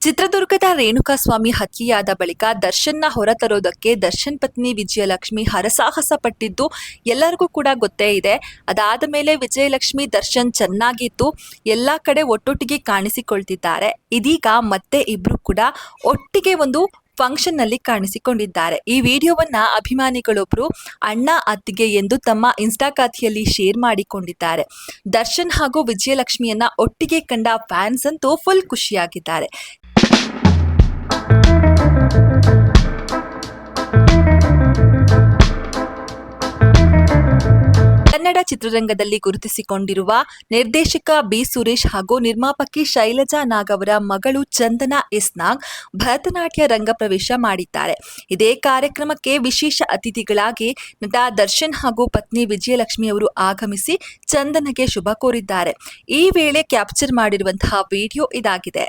ಚಿತ್ರದುರ್ಗದ ರೇಣುಕಾಸ್ವಾಮಿ ಹತ್ಯೆಯಾದ ಬಳಿಕ ದರ್ಶನ್ನ ಹೊರತರೋದಕ್ಕೆ ದರ್ಶನ್ ಪತ್ನಿ ವಿಜಯಲಕ್ಷ್ಮಿ ಹರಸಾಹಸ ಪಟ್ಟಿದ್ದು ಎಲ್ಲರಿಗೂ ಕೂಡ ಗೊತ್ತೇ ಇದೆ. ಅದಾದ ಮೇಲೆ ವಿಜಯಲಕ್ಷ್ಮಿ ದರ್ಶನ್ ಚೆನ್ನಾಗಿತ್ತು ಎಲ್ಲ ಕಡೆ ಒಟ್ಟೊಟ್ಟಿಗೆ ಕಾಣಿಸಿಕೊಳ್ತಿದ್ದಾರೆ. ಇದೀಗ ಮತ್ತೆ ಇಬ್ರು ಕೂಡ ಒಟ್ಟಿಗೆ ಒಂದು ಫಂಕ್ಷನ್ನಲ್ಲಿ ಕಾಣಿಸಿಕೊಂಡಿದ್ದಾರೆ. ಈ ವಿಡಿಯೋವನ್ನ ಅಭಿಮಾನಿಗಳೊಬ್ರು ಅಣ್ಣ, ಅತ್ತಿಗೆ ಎಂದು ತಮ್ಮ ಇನ್ಸ್ಟಾ ಖಾತೆಯಲ್ಲಿ ಶೇರ್ ಮಾಡಿಕೊಂಡಿದ್ದಾರೆ. ದರ್ಶನ್ ಹಾಗೂ ವಿಜಯಲಕ್ಷ್ಮಿಯನ್ನ ಒಟ್ಟಿಗೆ ಕಂಡ ಫ್ಯಾನ್ಸ್ ಅಂತೂ ಫುಲ್ ಖುಷಿಯಾಗಿದ್ದಾರೆ. ಕನ್ನಡ ಚಿತ್ರರಂಗದಲ್ಲಿ ಗುರುತಿಸಿಕೊಂಡಿರುವ ನಿರ್ದೇಶಕ ಬಿ ಸುರೇಶ್ ಹಾಗೂ ನಿರ್ಮಾಪಕಿ ಶೈಲಜಾ ನಾಗ್ ಅವರ ಮಗಳು ಚಂದನಾ ಎಸ್ ನಾಗ್ ಭರತನಾಟ್ಯ ರಂಗ ಪ್ರವೇಶ ಮಾಡಿದ್ದಾರೆ. ಇದೇ ಕಾರ್ಯಕ್ರಮಕ್ಕೆ ವಿಶೇಷ ಅತಿಥಿಗಳಾಗಿ ನಟ ದರ್ಶನ್ ಹಾಗೂ ಪತ್ನಿ ವಿಜಯಲಕ್ಷ್ಮಿ ಅವರು ಆಗಮಿಸಿ ಚಂದನಗೆ ಶುಭ ಕೋರಿದ್ದಾರೆ. ಈ ವೇಳೆ ಕ್ಯಾಪ್ಚರ್ ಮಾಡಿರುವಂತಹ ವಿಡಿಯೋ ಇದಾಗಿದೆ.